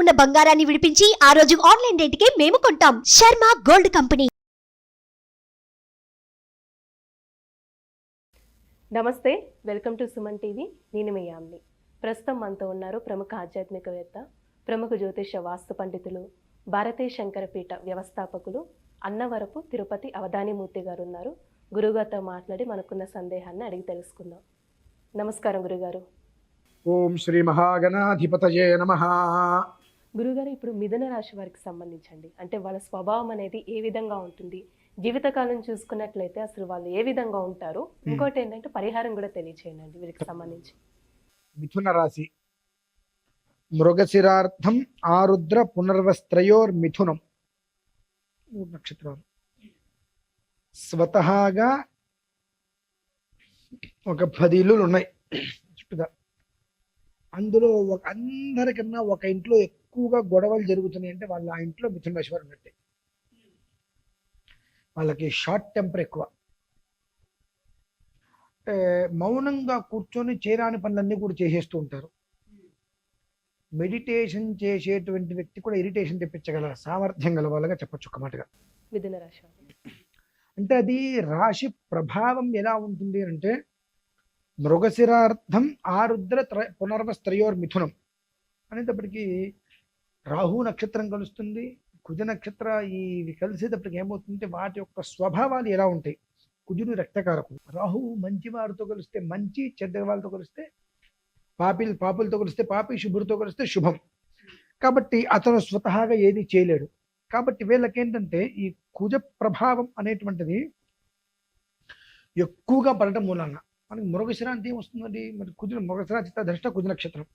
ఉన్న బంగారాన్ని విడిపించి ఆ రోజు ఆన్లైన్ రేటుకే మేము కొంటాం. Sharma gold company. నమస్తే వెల్కమ్ టు సుమన్ టీవీ. నేను మీ యామ్ని. ప్రస్తుతం మనతో ఉన్నారు ప్రముఖ ఆధ్యాత్మికవేత్త ప్రముఖ జ్యోతిష వాస్తు పండితులు భారతీయ శంకరపీఠ వ్యవస్థాపకులు అన్నవరపు తిరుపతి అవధానిమూర్తి గారు ఉన్నారు గురుగారితో మాట్లాడి మనకున్న సందేహాన్ని అడిగి తెలుసుకుందాం. నమస్కారం గురుగారు. ఓం శ్రీ మహాగణాధిపతయే నమ. గురుగారు ఇప్పుడు మిథున రాశి వారికి సంబంధించండి. అంటే వాళ్ళ స్వభావం అనేది ఏ విధంగా ఉంటుంది? జీవితకాలం చూసుకున్నట్లయితే అసలు వాళ్ళు ఏ విధంగా ఉంటారు? ఇంకోటి ఏంటంటే పరిహారం కూడా తెలియచేయండి వీరికి సంబంధించి. మిథున రాశి. మృగశిరార్థం ఆరుద్ర పునర్వస్త్రయోర్మిథునం మూడు నక్షత్రాలు. స్వతహాగా ఒక పది ఇల్లులు ఉన్నాయి. అందులో ఒక అందరికన్నా ఒక ఇంట్లో ఎక్కువగా గొడవలు జరుగుతున్నాయి అంటే వాళ్ళ ఆ ఇంట్లో మిథున రాశి వారు ఉన్నట్టే. వాళ్ళకి షార్ట్ టెంపర్ ఎక్కువ. అంటే మౌనంగా కూర్చొని చేరాని పనులన్నీ కూడా చేసేస్తూ ఉంటారు. మెడిటేషన్ చేసేటువంటి వ్యక్తి కూడా ఇరిటేషన్ తెప్పించగల సామర్థ్యం గల వాళ్ళగా చెప్పొచ్చు ఒక మాటగా. మిథున రాశి అంటే అది రాశి ప్రభావం ఎలా ఉంటుంది అంటే మృగశిరార్థం ఆరుద్ర త్ర పునర్వస్త్రయోర్ మిథునం అనేటప్పటికీ రాహు నక్షత్రం కలుస్తుంది కుజ నక్షత్ర ఇవి కలిసేటప్పటికి ఏమవుతుందంటే వాటి యొక్క స్వభావాలు ఎలా ఉంటాయి? కుజుడు రక్తకారకుడు. రాహు మంచి వారితో కలిస్తే మంచి చెడ్డ వాళ్ళతో కలిస్తే పాపిల్ పాపులతో కలిస్తే పాపి శుభ్రుతో కలిస్తే శుభం. కాబట్టి అతను స్వతహాగా ఏది చేయలేడు. కాబట్టి వీళ్ళకి ఏంటంటే ఈ కుజ ప్రభావం అనేటువంటిది ఎక్కువగా పడటం మూలాన మనకి మృగశ్రాంతి ఏమొస్తుందండి? మరి కుజుడు మృగశ్రాంతి దృష్ట కుజ నక్షత్రం.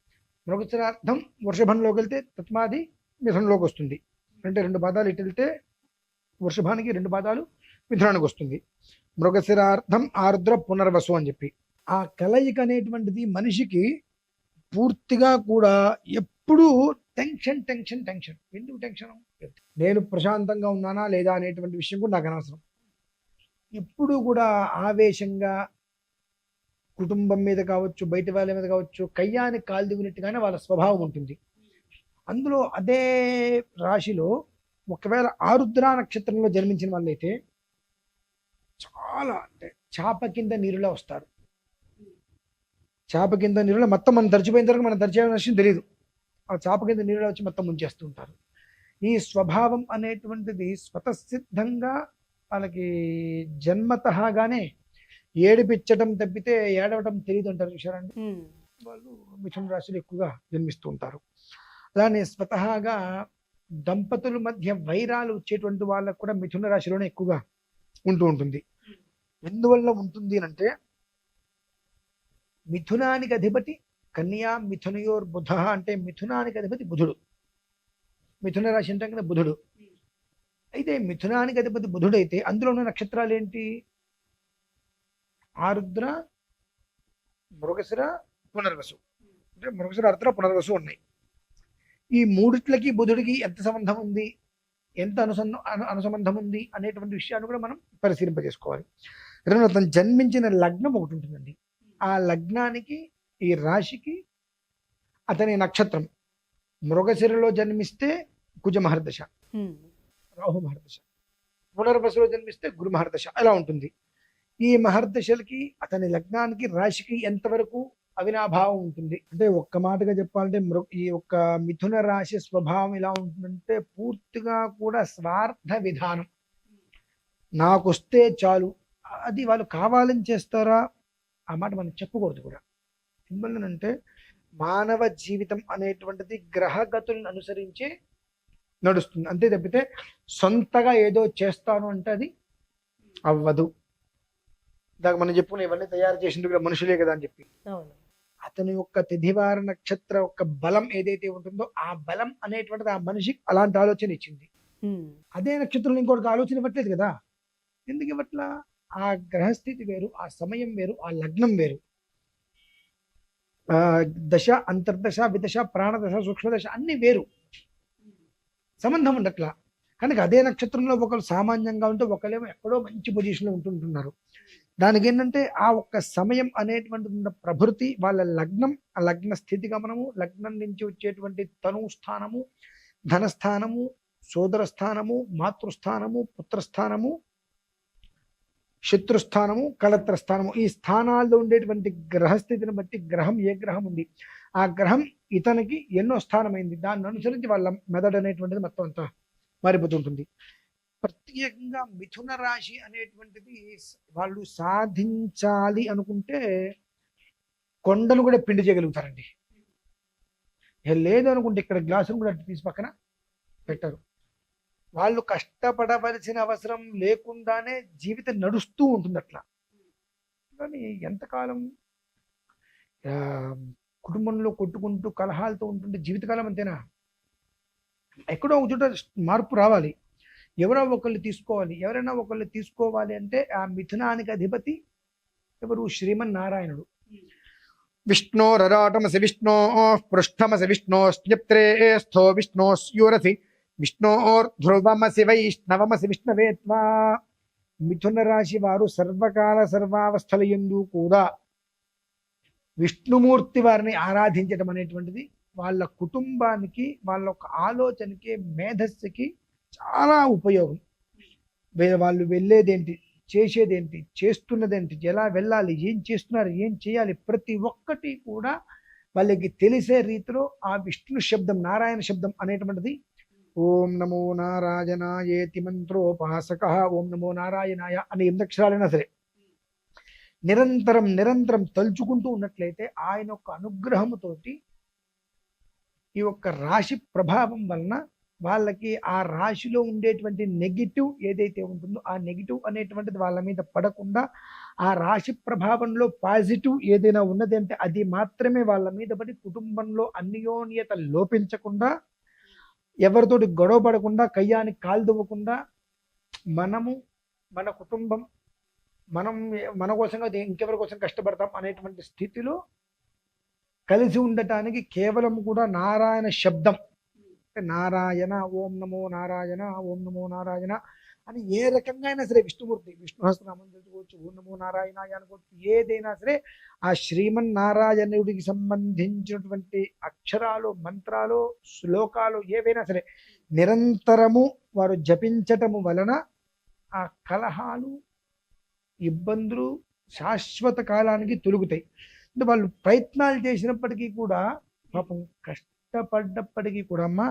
మృగశిరార్థం వృషభంలోకి వెళ్తే తత్మాది మిథునంలోకి వస్తుంది అంటే రెండు పాదాలు ఇటు వెళ్తే వృషభానికి రెండు పాదాలు మిథునానికి వస్తుంది మృగశిరార్థం ఆర్ద్ర పునర్వసు అని చెప్పి. ఆ కలయిక అనేటువంటిది మనిషికి పూర్తిగా కూడా ఎప్పుడూ టెన్షన్ టెన్షన్ టెన్షన్. ఎందుకు టెన్షన్? నేను ప్రశాంతంగా ఉన్నానా లేదా అనేటువంటి విషయం కూడా నాకు అనవసరం. ఎప్పుడు కూడా ఆవేశంగా కుటుంబం మీద కావచ్చు బయట వాళ్ళ మీద కావచ్చు కయ్యానికి కాలు దిగినట్టుగానే వాళ్ళ స్వభావం ఉంటుంది. అందులో అదే రాశిలో ఒకవేళ ఆరుద్ర నక్షత్రంలో జన్మించిన వాళ్ళైతే చాలా అంటే చాప కింద నీరులా వస్తారు. చాప కింద నీరులో మొత్తం మనం తడిచిపోయిన తర్వాత మనం తడిచిన విషయం తెలియదు ఆ చాప కింద నీరులో వచ్చి మొత్తం ముంచేస్తూ ఉంటారు. ఈ స్వభావం అనేటువంటిది స్వతసిద్ధంగా వాళ్ళకి జన్మతహాగానే ఏడిపించడం తప్పితే ఏడవడం తెలియదు అంటారు చూసారండి వాళ్ళు మిథున రాశిలో ఎక్కువగా జన్మిస్తూ ఉంటారు. అలానే స్వతహాగా దంపతుల మధ్య వైరాలు వచ్చేటువంటి వాళ్ళకు కూడా మిథున రాశిలోనే ఎక్కువగా ఉంటూ ఉంటుంది. ఎందువల్ల ఉంటుంది అని అంటే మిథునానికి అధిపతి కన్యా మిథునయోర్ బుధ అంటే మిథునానికి అధిపతి బుధుడు. మిథున రాశి అంటే కదా బుధుడు. అయితే మిథునానికి అధిపతి బుధుడైతే అందులో ఉన్న నక్షత్రాలు ఏంటి? ఆరుద్ర మృగశిర పునర్వసు. అంటే మృగశిర అర్ద్ర పునర్వసు ఉన్నాయి. ఈ మూడిట్లకి బుధుడికి ఎంత సంబంధం ఉంది? ఎంత అనుసంధ అను అనుసంబంధం ఉంది అనేటువంటి విషయాన్ని కూడా మనం పరిశీలింపజేసుకోవాలి. రెండో అతను జన్మించిన లగ్నం ఒకటి ఉంటుందండి. ఆ లగ్నానికి ఈ రాశికి అతని నక్షత్రం మృగశిరలో జన్మిస్తే కుజ మహర్దశ రాహు మహర్దశ పునర్వసులో జన్మిస్తే గురు మహర్దశ అలా ఉంటుంది. ఈ మహర్దశలకి అతని లగ్నానికి రాశికి ఎంతవరకు అవినాభావం ఉంటుంది? అంటే ఒక్క మాటగా చెప్పాలంటే మృ ఈ ఒక్క మిథున రాశి స్వభావం ఎలా ఉంటుందంటే పూర్తిగా కూడా స్వార్థ విధానం. నాకు వస్తే చాలు. అది వాళ్ళు కావాలని చేస్తారా? ఆ మాట మనం చెప్పకూడదు కూడా. ఎందువల్లనంటే మానవ జీవితం అనేటువంటిది గ్రహగతులను అనుసరించే నడుస్తుంది. అంతే తప్పితే సొంతగా ఏదో చేస్తాను అంటే అది అవ్వదు. ఇందాక మనం చెప్పుకున్న ఇవన్నీ తయారు చేసింది కూడా మనుషులే కదా అని చెప్పి. అతని యొక్క తిథివార నక్షత్ర యొక్క బలం ఏదైతే ఉంటుందో ఆ బలం అనేటువంటిది ఆ మనిషికి అలాంటి ఆలోచన ఇచ్చింది. అదే నక్షత్రంలో ఇంకొకటి ఆలోచన ఇవ్వట్లేదు కదా. ఎందుకు ఇవ్వట్లా? ఆ గ్రహస్థితి వేరు ఆ సమయం వేరు ఆ లగ్నం వేరు. ఆ దశ అంతర్దశ విదశ ప్రాణదశ సూక్ష్మదశ అన్ని వేరు. సంబంధం ఉండట్లా. కనుక అదే నక్షత్రంలో ఒకరు సామాన్యంగా ఉంటే ఒకరేమో ఎక్కడో మంచి పొజిషన్లో ఉంటుంటున్నారు. దానికి ఏంటంటే ఆ ఒక్క సమయం అనేటువంటి ఉన్న ప్రభృతి వాళ్ళ లగ్నం ఆ లగ్న స్థితి గమనము లగ్నం నుంచి వచ్చేటువంటి తను స్థానము ధనస్థానము సోదర స్థానము మాతృస్థానము పుత్రస్థానము శత్రుస్థానము కళత్ర స్థానము ఈ స్థానాల్లో ఉండేటువంటి గ్రహస్థితిని బట్టి గ్రహం ఏ గ్రహం ఉంది? ఆ గ్రహం ఇతనికి ఎన్నో స్థానమైంది. దాన్ని అనుసరించి వాళ్ళ మెదడు అనేటువంటిది మొత్తం అంతా మారిపోతుంటుంది. ప్రత్యేకంగా మిథున రాశి అనేటువంటిది వాళ్ళు సాధించాలి అనుకుంటే కొండను కూడా పిండి చేయగలుగుతారండి. లేదు అనుకుంటే ఇక్కడ గ్లాసును కూడా తీసి పక్కన పెట్టరు. వాళ్ళు కష్టపడవలసిన అవసరం లేకుండానే జీవితం నడుస్తూ ఉంటుంది అట్లా కానీ ఎంతకాలం కుటుంబంలో కొట్టుకుంటూ కలహాలతో ఉంటుంటే జీవితకాలం అంతేనా? ఎక్కడో ఒక చోట మార్పు రావాలి. ఎవరో ఒకళ్ళు తీసుకోవాలి. ఎవరైనా ఒకళ్ళు తీసుకోవాలి అంటే ఆ మిథునానికి అధిపతి ఎవరు? శ్రీమన్నారాయణుడు. విష్ణోరరాటమసి విష్ణో పృష్ఠమసి విష్ణోస్త్రే స్థో విష్ణోస్యూరసి విష్ణోర్ధ్రువమసి వైష్ణవమసి విష్ణవేత్వా. మిథున రాశి వారు సర్వకాల సర్వావస్థల ఎందు కూడా విష్ణుమూర్తి వారిని ఆరాధించడం అనేటువంటిది వాళ్ళ కుటుంబానికి వాళ్ళ యొక్క ఆలోచనకి మేధస్సుకి చాలా ఉపయోగం. వాళ్ళు వెళ్ళేదేంటి చేసేదేంటి చేస్తున్నదేంటి ఎలా వెళ్ళాలి ఏం చేస్తున్నారు ఏం చేయాలి ప్రతి ఒక్కటి కూడా వాళ్ళకి తెలిసే రీతిలో ఆ విష్ణు శబ్దం నారాయణ శబ్దం అనేటువంటిది ఓం నమో నారాయణాయేతి మంత్రోపాసక ఓం నమో నారాయణాయ అనే ఎనిమిది అక్షరాలైనా సరే. నిరంతరం నిరంతరం తలుచుకుంటూ ఉన్నట్లయితే ఆయన యొక్క అనుగ్రహముతోటి ఈ యొక్క రాశి ప్రభావం వలన వాళ్ళకి ఆ రాశిలో ఉండేటువంటి నెగిటివ్ ఏదైతే ఉంటుందో ఆ నెగిటివ్ అనేటువంటిది వాళ్ళ మీద పడకుండా ఆ రాశి ప్రభావంలో పాజిటివ్ ఏదైనా ఉన్నది అంటే అది మాత్రమే వాళ్ళ మీద పడి కుటుంబంలో అన్యోన్యత లోపించకుండా ఎవరితోటి గొడవ పడకుండా కయ్యానికి కాలు దువ్వకుండా మనము మన కుటుంబం మనం మన కోసం ఇంకెవరి కోసం కష్టపడతాం అనేటువంటి స్థితిలో కలిసి ఉండటానికి కేవలం కూడా నారాయణ శబ్దం నారాయణ ఓం నమో నారాయణ ఓం నమో నారాయణ అని ఏ రకంగా అయినా సరే విష్ణుమూర్తి విష్ణు సహస్రనామం ఓం నమో నారాయణ అనుకోవచ్చు. ఏదైనా సరే ఆ శ్రీమన్నారాయణుడికి సంబంధించినటువంటి అక్షరాలు మంత్రాలు శ్లోకాలు ఏవైనా సరే నిరంతరము వారు జపించటము వలన ఆ కలహాలు ఇబ్బందులు శాశ్వత కాలానికి తొలుగుతాయి. అంటే వాళ్ళు ప్రయత్నాలు చేసినప్పటికీ కూడా పాపం కష్టపడ్డప్పటికీ కూడా అమ్మా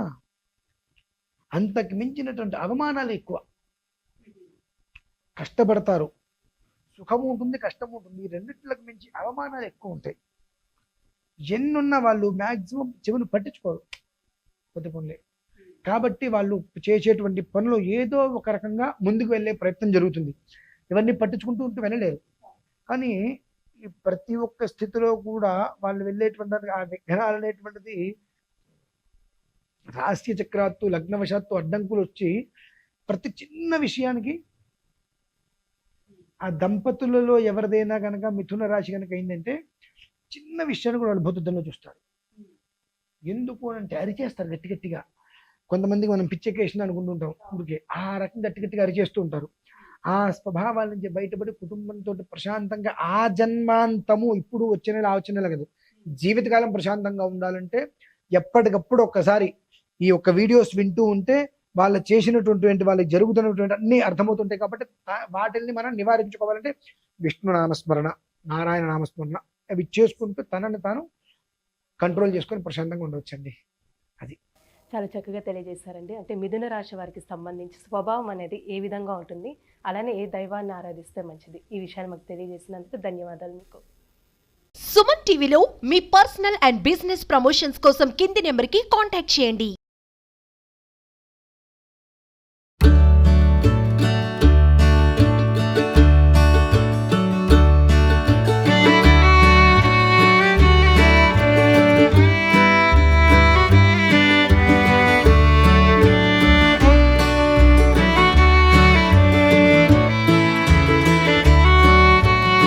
అంతకు మించినటువంటి అవమానాలు ఎక్కువ. కష్టపడతారు. సుఖం ఉంటుంది కష్టం ఉంటుంది. ఈ రెండిట్లకు మించి అవమానాలు ఎక్కువ ఉంటాయి. ఎన్నున్న వాళ్ళు మ్యాక్సిమం చెవులు పట్టించుకోరు కొద్ది పనులే. కాబట్టి వాళ్ళు చేసేటువంటి పనులు ఏదో ఒక రకంగా ముందుకు వెళ్ళే ప్రయత్నం జరుగుతుంది. ఇవన్నీ పట్టించుకుంటూ ఉంటూ వెళ్ళలేరు. కానీ ఈ ప్రతి ఒక్క స్థితిలో కూడా వాళ్ళు వెళ్ళేటువంటి ఆ విఘ్నాలు అనేటువంటిది రాశి చక్రాత్తు లగ్నవశాత్తు అడ్డంకులు వచ్చి ప్రతి చిన్న విషయానికి ఆ దంపతులలో ఎవరిదైనా కనుక మిథున రాశి కనుక అయిందంటే చిన్న విషయాన్ని కూడా వాళ్ళు భూతుద్ధంలో చూస్తారు. ఎందుకు అని అంటే అరిచేస్తారు గట్టి గట్టిగా. కొంతమందికి మనం పిచ్చెక్కేసిన అనుకుంటుంటాం ఊరికే ఆ రకం గట్టి గట్టిగా అరిచేస్తూ ఉంటారు. ఆ స్వభావాల నుంచి బయటపడి కుటుంబంతో ప్రశాంతంగా ఆ జన్మాంతము ఇప్పుడు వచ్చిన ఆలోచన ఆ కాదు. జీవితకాలం ప్రశాంతంగా ఉండాలంటే ఎప్పటికప్పుడు ఒక్కసారి ఈ యొక్క వీడియోస్ వింటూ ఉంటే వాళ్ళు చేసినటువంటి వాళ్ళకి జరుగుతున్నటువంటి అన్ని అర్థమవుతుంటాయి కాబట్టి తా- వాటిల్ని మనం నివారించుకోవాలంటే విష్ణు నామస్మరణ నారాయణ నామస్మరణ అవి చేసుకుంటూ తనని తాను కంట్రోల్ చేసుకొని ప్రశాంతంగా ఉండవచ్చండి. చాలా చక్కగా తెలియజేశారండి. అంటే మిథున రాశి వారికి సంబంధించి స్వభావం అనేది ఏ విధంగా ఉంటుంది అలానే ఏ దైవాన్ని ఆరాధిస్తే మంచిది? ఈ విషయాన్ని మాకు తెలియజేసినందుకు ధన్యవాదాలు మీకు. సుమన్ టీవీలో మీ పర్సనల్ అండ్ బిజినెస్ ప్రమోషన్స్ కోసం కింది నెంబర్కి కాంటాక్ట్ చేయండి.